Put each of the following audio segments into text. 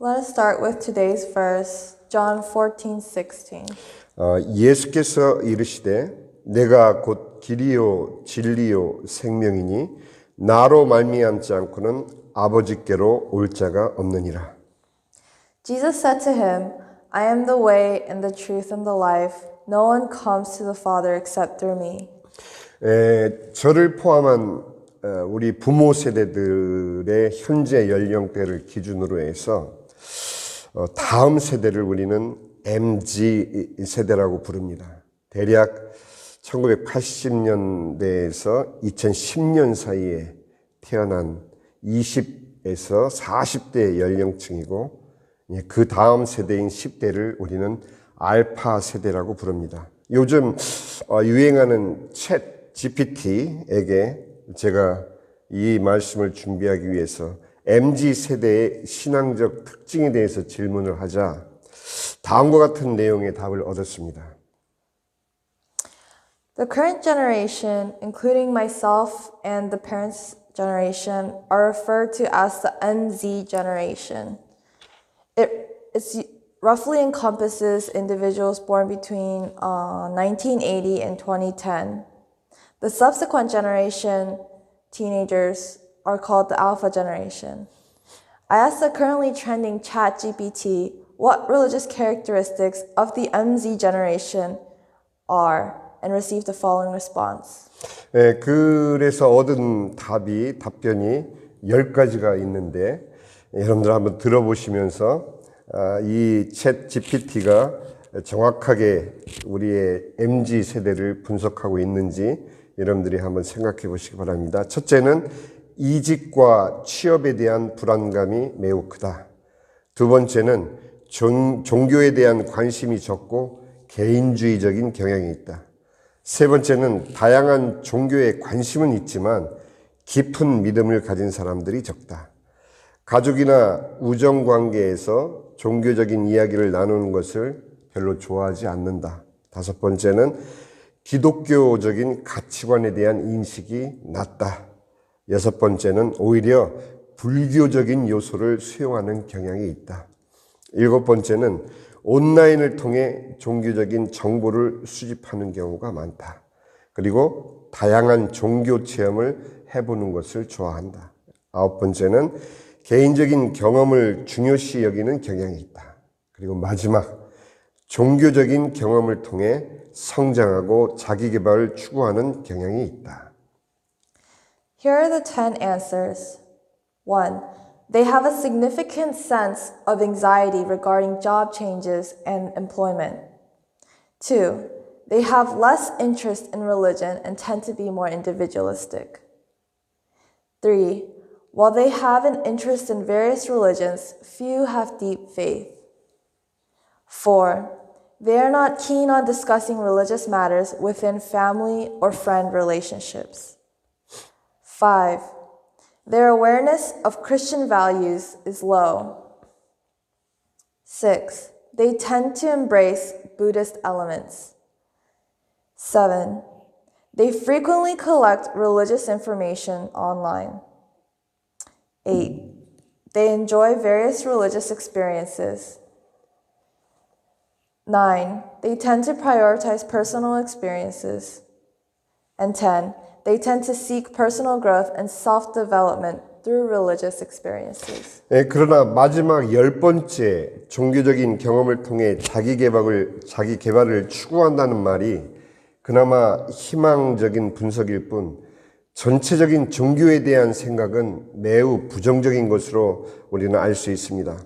Let us start with today's verse, John 14:16. 어, 예수께서 이르시되 내가 곧 길이요 진리요 생명이니 나로 말미암지 않고는 아버지께로 올 자가 없느니라. Jesus said to him, I am the way and the truth and the life. No one comes to the Father except through me. 에, 저를 포함한 어, 우리 부모 세대들의 현재 연령대를 기준으로 해서 어, 다음 세대를 우리는 MG 세대라고 부릅니다. 대략 1980년대에서 2010년 사이에 태어난 20에서 40대 연령층이고 예, 그 다음 세대인 10대를 우리는 알파 세대라고 부릅니다. 요즘 어, 유행하는 챗 GPT에게 제가 이 말씀을 준비하기 위해서 MZ 세대의 신앙적 특징에 대해서 질문을 하자 다음과 같은 내용의 답을 얻었습니다. The current generation, including myself and the parents' generation, are referred to as the MZ generation. It it's roughly encompasses individuals born between uh, 1980 and 2010. The subsequent generation, teenagers, are called the Alpha generation. I asked the currently trending ChatGPT what religious characteristics of the MZ generation are and received the following response. 예, 그래서 얻은 답이 답변이 10가지가 있는데 여러분들 한번 들어보시면서 아, 이챗 GPT가 정확하게 우리의 MZ 세대를 분석하고 있는지 여러분들이 한번 생각해 보시기 바랍니다. 첫째는 이직과 취업에 대한 불안감이 매우 크다. 두 번째는 종, 종교에 대한 관심이 적고 개인주의적인 경향이 있다. 세 번째는 다양한 종교에 관심은 있지만 깊은 믿음을 가진 사람들이 적다. 가족이나 우정 관계에서 종교적인 이야기를 나누는 것을 별로 좋아하지 않는다. 다섯 번째는 기독교적인 가치관에 대한 인식이 낮다. 여섯 번째는 오히려 불교적인 요소를 수용하는 경향이 있다. 일곱 번째는 온라인을 통해 종교적인 정보를 수집하는 경우가 많다. 그리고 다양한 종교 체험을 해보는 것을 좋아한다. 아홉 번째는 개인적인 경험을 중요시 여기는 경향이 있다. 그리고 마지막, 종교적인 경험을 통해 성장하고 자기 개발을 추구하는 경향이 있다. Here are the 10 answers. 1. They have a significant sense of anxiety regarding job changes and employment. 2. They have less interest in religion and tend to be more individualistic. 3. While they have an interest in various religions, few have deep faith. 4. They are not keen on discussing religious matters within family or friend relationships. 5. Their awareness of Christian values is low. 6. They tend to embrace Buddhist elements. 7. They frequently collect religious information online. 8. They enjoy various religious experiences. 9. They tend to prioritize personal experiences. And 10. They tend to seek personal growth and self development through religious experiences. 예, 그러나 마지막 열 번째 종교적인 경험을 통해 자기 개발을 자기 개발을 추구한다는 말이 그나마 희망적인 분석일 뿐 전체적인 종교에 대한 생각은 매우 부정적인 것으로 우리는 알 수 있습니다.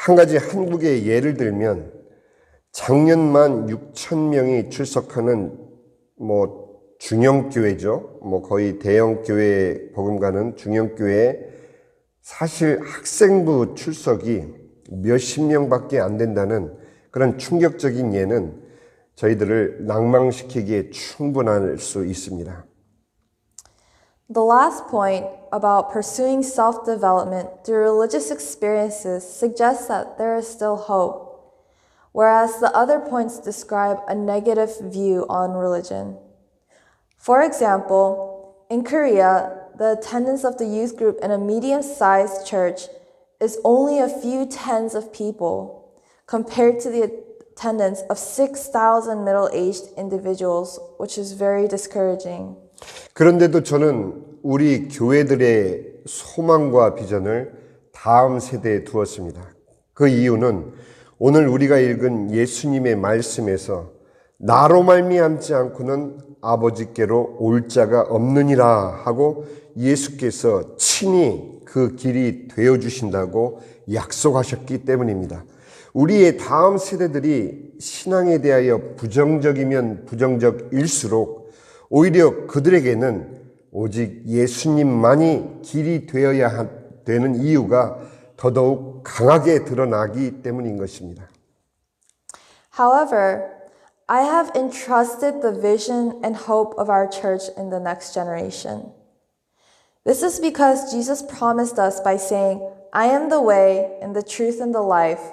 한 가지 한국의 예를 들면 작년만 6천 명이 출석하는 뭐 중형교회죠. 뭐 거의 대형교회 버금가는 중형교회 사실 학생부 출석이 몇십 명밖에 안 된다는 그런 충격적인 예는 저희들을 낭망시키기에 충분할 수 있습니다. The last point about pursuing self development through religious experiences suggests that there is still hope, whereas the other points describe a negative view on religion. For example, in Korea, the attendance of the youth group in a medium sized church is only a few tens of people compared to the attendance of 6,000 middle aged individuals, which is very discouraging. 그런데도 저는 우리 교회들의 소망과 비전을 다음 세대에 두었습니다. 그 이유는 오늘 우리가 읽은 예수님의 말씀에서 나로 말미암지 않고는 아버지께로 올 자가 없느니라 하고 예수께서 친히 그 길이 되어 주신다고 약속하셨기 때문입니다. 우리의 다음 세대들이 신앙에 대하여 부정적이면 부정적일수록 오히려 그들에게는 오직 예수님만이 길이 되어야 하- 되는 이유가 더더욱 강하게 드러나기 때문인 것입니다. However, I have entrusted the vision and hope of our church in the next generation. This is because Jesus promised us by saying, I am the way and the truth and the life.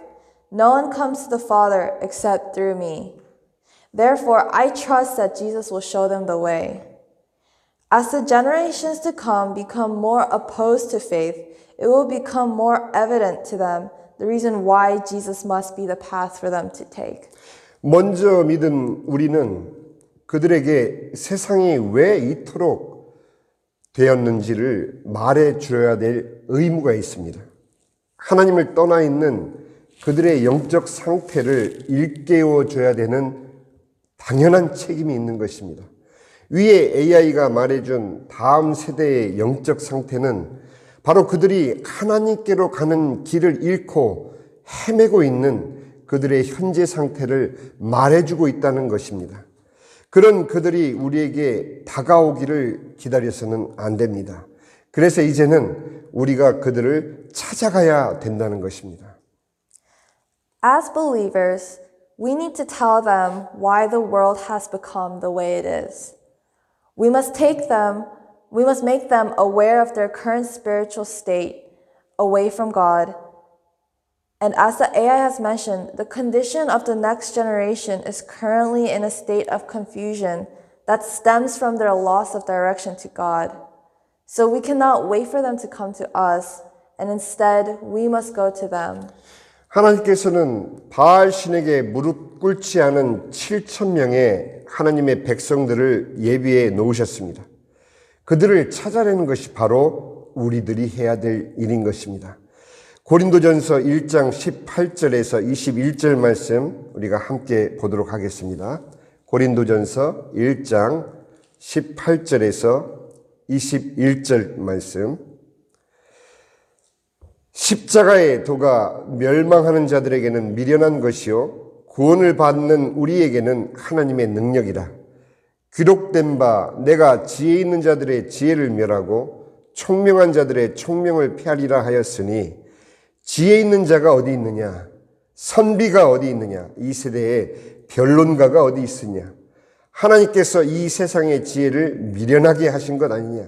No one comes to the Father except through me. Therefore, I trust that Jesus will show them the way. As the generations to come become more opposed to faith, it will become more evident to them the reason why Jesus must be the path for them to take. 먼저 믿은 우리는 그들에게 세상이 왜 이토록 되었는지를 말해 줘야 될 의무가 있습니다. 하나님을 떠나 있는 그들의 영적 상태를 일깨워 줘야 되는 당연한 책임이 있는 것입니다. 위에 AI가 말해준 다음 세대의 영적 상태는 바로 그들이 하나님께로 가는 길을 잃고 헤매고 있는 그들의 현재 상태를 말해주고 있다는 것입니다. 그런 그들이 우리에게 다가오기를 기다려서는 안 됩니다. 그래서 이제는 우리가 그들을 찾아가야 된다는 것입니다. As believers, we need to tell them why the world has become the way it is. We must take them, we must make them aware of their current spiritual state away from God. And as the AI has mentioned, the condition of the next generation is currently in a state of confusion that stems from their loss of direction to God. So we cannot wait for them to come to us, and instead we must go to them. 하나님께서는 바알 신에게 무릎 꿇지 않은 7천 명의 하나님의 백성들을 예비해 놓으셨습니다. 그들을 찾아내는 것이 바로 우리들이 해야 될 일인 것입니다. 고린도전서 1장 18절에서 21절 말씀 우리가 함께 보도록 하겠습니다. 고린도전서 1장 18절에서 21절 말씀 십자가의 도가 멸망하는 자들에게는 미련한 것이요 구원을 받는 우리에게는 하나님의 능력이라 기록된 바 내가 지혜 있는 자들의 지혜를 멸하고 총명한 자들의 총명을 폐하리라 하였으니 지혜 있는 자가 어디 있느냐? 선비가 어디 있느냐? 이 세대에 변론가가 어디 있으냐? 하나님께서 이 세상의 지혜를 미련하게 하신 것 아니냐?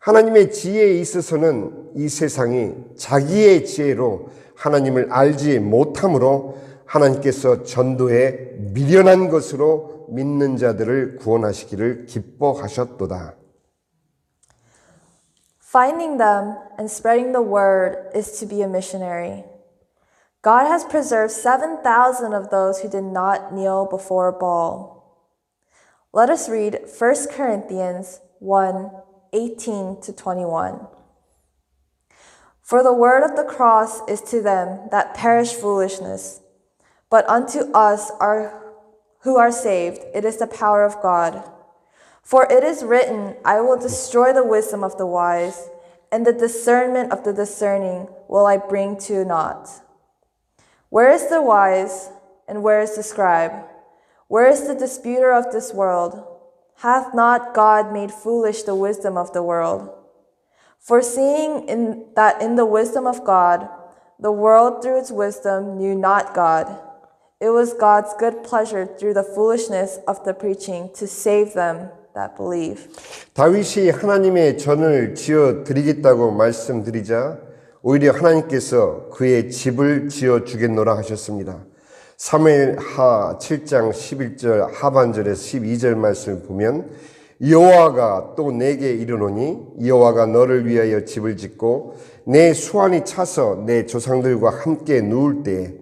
하나님의 지혜에 있어서는 이 세상이 자기의 지혜로 하나님을 알지 못함으로 하나님께서 전도에 미련한 것으로 믿는 자들을 구원하시기를 기뻐하셨도다. Finding them and spreading the word is to be a missionary. God has preserved 7,000 of those who did not kneel before Baal. Let us read 1 Corinthians 1 18 to 21. For the word of the cross is to them that perish foolishness, but unto us are, who are saved it is the power of God. For it is written, I will destroy the wisdom of the wise, and the discernment of the discerning will I bring to naught. Where is the wise, and where is the scribe? Where is the disputer of this world? Hath not God made foolish the wisdom of the world? Foreseeing in, that in the wisdom of God, the world through its wisdom knew not God, it was God's good pleasure through the foolishness of the preaching to save them that believe. 다윗이 하나님의 전을 지어 드리겠다고 말씀드리자 오히려 하나님께서 그의 집을 지어 주겠노라 하셨습니다. 3일 하 7장 11절 하반절에서 12절 말씀을 보면 여호와가 또 내게 이르노니 여호와가 너를 위하여 집을 짓고 내 수완이 차서 내 조상들과 함께 누울 때에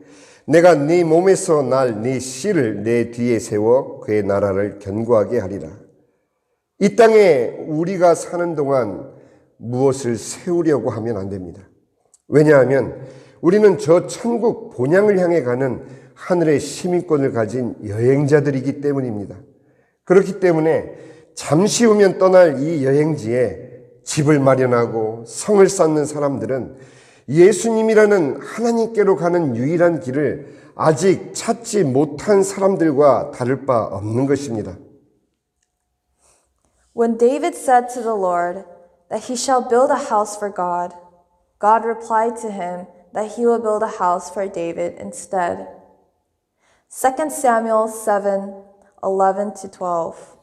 내가 네 몸에서 날 네 씨를 내 뒤에 세워 그의 나라를 견고하게 하리라. 이 땅에 우리가 사는 동안 무엇을 세우려고 하면 안 됩니다. 왜냐하면 우리는 저 천국 본향을 향해 가는 하늘의 시민권을 가진 여행자들이기 때문입니다. 그렇기 때문에 잠시 후면 떠날 이 여행지에 집을 마련하고 성을 쌓는 사람들은 예수님이라는 하나님께로 가는 유일한 길을 아직 찾지 못한 사람들과 다를 바 없는 것입니다. When David said to the Lord that he shall build a house for God, God replied to him that he will build a house for David instead. 2 Samuel 7 11 to 12.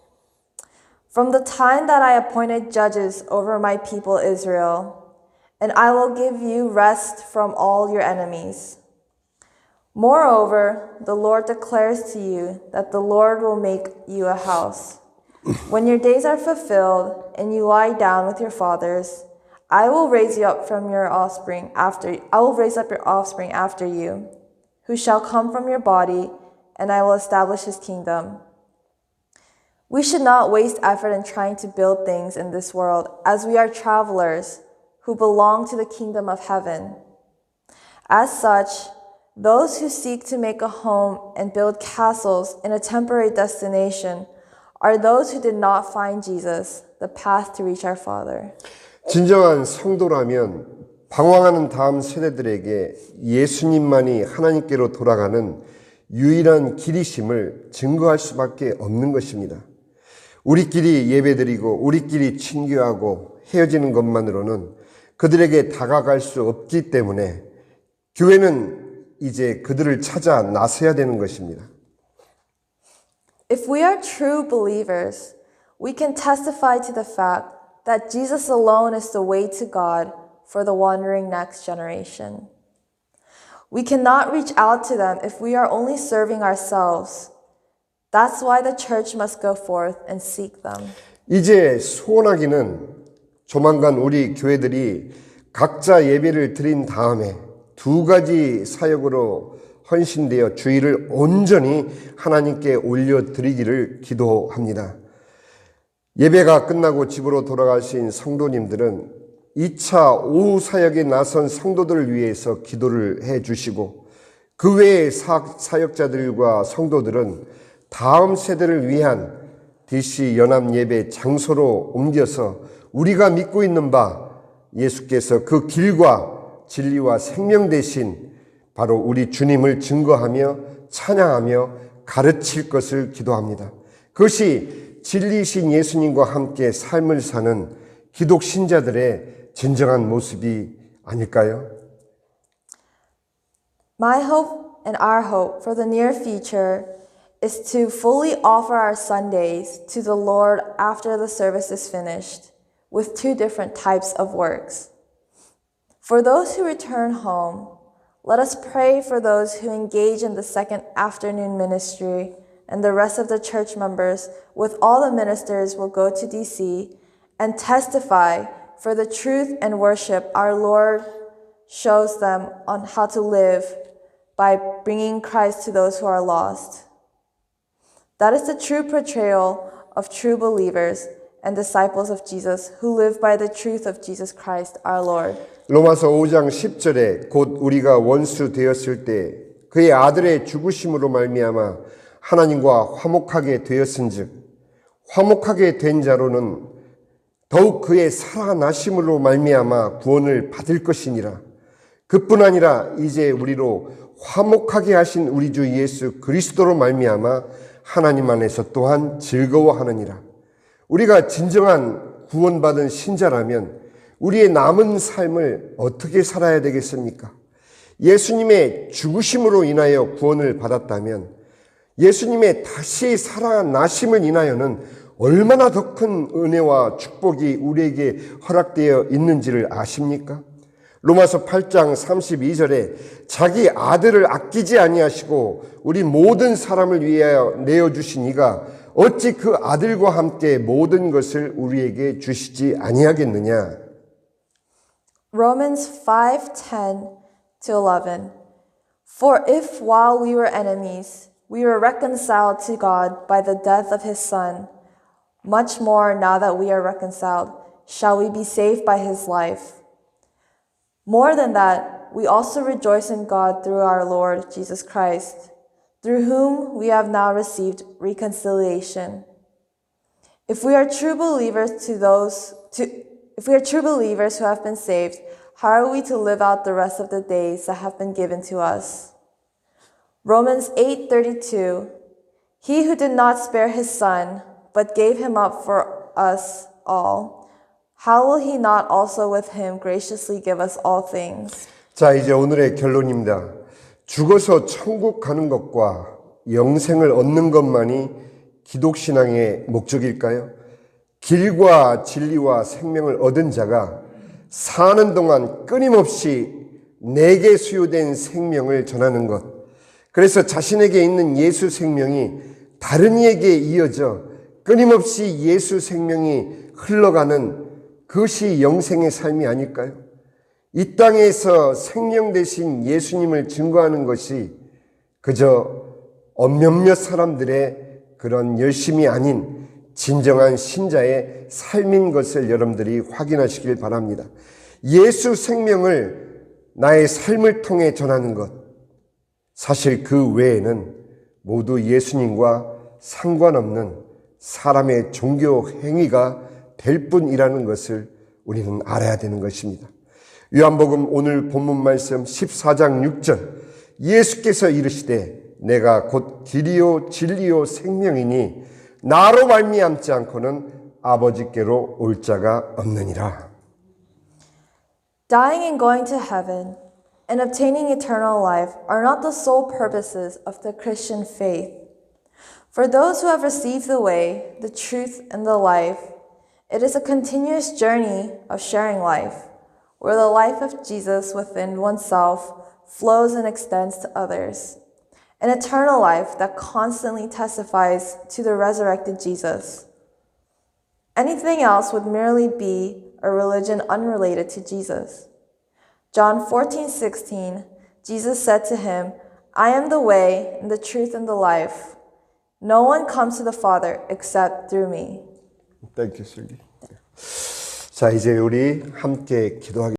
From the time that I appointed judges over my people Israel, and I will give you rest from all your enemies. Moreover, the Lord declares to you that the Lord will make you a house. When your days are fulfilled and you lie down with your fathers, I will raise you up from your offspring after I will raise up your offspring after you, who shall come from your body, and I will establish his kingdom. We should not waste effort in trying to build things in this world, as we are travelers who belong to the kingdom of heaven. As such, those who seek to make a home and build castles in a temporary destination are those who did not find Jesus, the path to reach our Father. 진정한 성도라면 방황하는 다음 세대들에게 예수님만이 하나님께로 돌아가는 유일한 길이심을 증거할 수밖에 없는 것입니다. 우리끼리 예배드리고 우리끼리 친교하고 헤어지는 것만으로는 그들에게 다가갈 수 없기 때문에 교회는 이제 그들을 찾아 나서야 되는 것입니다. If we are true believers, we can testify to the fact that Jesus alone is the way to God for the wandering next generation. We cannot reach out to them if we are only serving ourselves. That's why the church must go forth and seek them. 이제 소원하기는 조만간 우리 교회들이 각자 예배를 드린 다음에 두 가지 사역으로 헌신되어 주의를 온전히 하나님께 올려드리기를 기도합니다. 예배가 끝나고 집으로 돌아가신 성도님들은 2차 오후 사역에 나선 성도들을 위해서 기도를 해 주시고 그 외의 사, 사역자들과 성도들은 다음 세대를 위한 DC 연합 예배 장소로 옮겨서 우리가 믿고 있는 바 예수께서 그 길과 진리와 생명 대신 바로 우리 주님을 증거하며 찬양하며 가르칠 것을 기도합니다. 그것이 진리신 예수님과 함께 삶을 사는 기독 신자들의 진정한 모습이 아닐까요? My hope and our hope for the near future is to fully offer our Sundays to the Lord after the service is finished with two different types of works. For those who return home, let us pray for those who engage in the second afternoon ministry and the rest of the church members with all the ministers will go to DC and testify for the truth and worship our Lord shows them on how to live by bringing Christ to those who are lost. That is the true portrayal of true believers and disciples of Jesus who live by the truth of Jesus Christ our Lord. 로마서 5장 10절에 곧 우리가 원수 되었을 때 그의 아들의 죽으심으로 말미암아 하나님과 화목하게 되었은즉 화목하게 된 자로는 더욱 그의 살아나심으로 말미암아 구원을 받을 것이니라. 그뿐 아니라 이제 우리로 화목하게 하신 우리 주 예수 그리스도로 말미암아 하나님 안에서 또한 즐거워하느니라. 우리가 진정한 구원받은 신자라면 우리의 남은 삶을 어떻게 살아야 되겠습니까? 예수님의 죽으심으로 인하여 구원을 받았다면 예수님의 다시 살아나심을 인하여는 얼마나 더 큰 은혜와 축복이 우리에게 허락되어 있는지를 아십니까? 로마서 8장 32절에 자기 아들을 아끼지 아니하시고 우리 모든 사람을 위하여 내어 주신 이가 어찌 그 아들과 함께 모든 것을 우리에게 주시지 아니하겠느냐? Romans 5:10 to 11. For if while we were enemies, we were reconciled to God by the death of his son, much more now that we are reconciled, shall we be saved by his life. More than that, we also rejoice in God through our Lord Jesus Christ, through whom we have now received reconciliation. If we are true believers to those to if we are true believers who have been saved, how are we to live out the rest of the days that have been given to us? Romans 8:32 He who did not spare his son, but gave him up for us all, how will he not also with him graciously give us all things? 자, 이제 오늘의 결론입니다. 죽어서 천국 가는 것과 영생을 얻는 것만이 기독신앙의 목적일까요? 길과 진리와 생명을 얻은 자가 사는 동안 끊임없이 내게 수요된 생명을 전하는 것. 그래서 자신에게 있는 예수 생명이 다른 이에게 이어져 끊임없이 예수 생명이 흘러가는 그것이 영생의 삶이 아닐까요? 이 땅에서 생명 대신 예수님을 증거하는 것이 그저 몇몇 사람들의 그런 열심이 아닌 진정한 신자의 삶인 것을 여러분들이 확인하시길 바랍니다. 예수 생명을 나의 삶을 통해 전하는 것. 사실 그 외에는 모두 예수님과 상관없는 사람의 종교 행위가 될 뿐이라는 것을 우리는 알아야 되는 것입니다. 요한복음 오늘 본문 말씀 14장 6절 예수께서 이르시되 내가 곧 길이요 진리요 생명이니 나로 말미암지 않고는 아버지께로 올 자가 없느니라. Dying and going to heaven and obtaining eternal life are not the sole purposes of the Christian faith. For those who have received the way, the truth, and the life, it is a continuous journey of sharing life, where the life of Jesus within oneself flows and extends to others. An eternal life that constantly testifies to the resurrected Jesus. Anything else would merely be a religion unrelated to Jesus. John 14, 16, Jesus said to him, I am the way, and the truth, and the life. No one comes to the Father except through me. Thank you, 슬기. 자, 이제 우리 함께 기도하겠습니다.